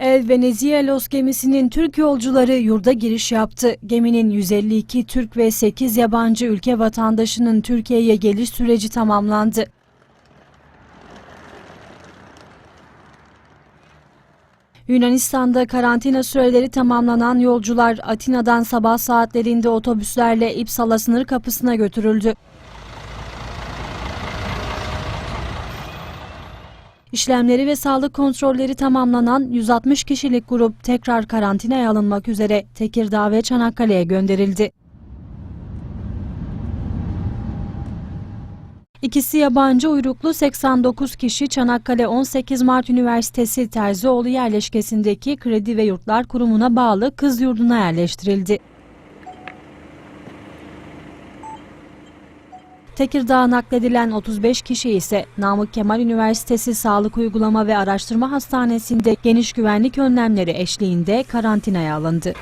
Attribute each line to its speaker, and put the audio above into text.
Speaker 1: El Venizelos gemisinin Türk yolcuları yurda giriş yaptı. Geminin 152 Türk ve 8 yabancı ülke vatandaşının Türkiye'ye geliş süreci tamamlandı. Yunanistan'da karantina süreleri tamamlanan yolcular Atina'dan sabah saatlerinde otobüslerle İpsala sınır kapısına götürüldü. İşlemleri ve sağlık kontrolleri tamamlanan 160 kişilik grup tekrar karantinaya alınmak üzere Tekirdağ ve Çanakkale'ye gönderildi. İkisi yabancı uyruklu 89 kişi Çanakkale 18 Mart Üniversitesi Terzioğlu yerleşkesindeki Kredi ve Yurtlar Kurumu'na bağlı kız yurduna yerleştirildi. Tekirdağ'a nakledilen 35 kişi ise Namık Kemal Üniversitesi Sağlık Uygulama ve Araştırma Hastanesi'nde geniş güvenlik önlemleri eşliğinde karantinaya alındı.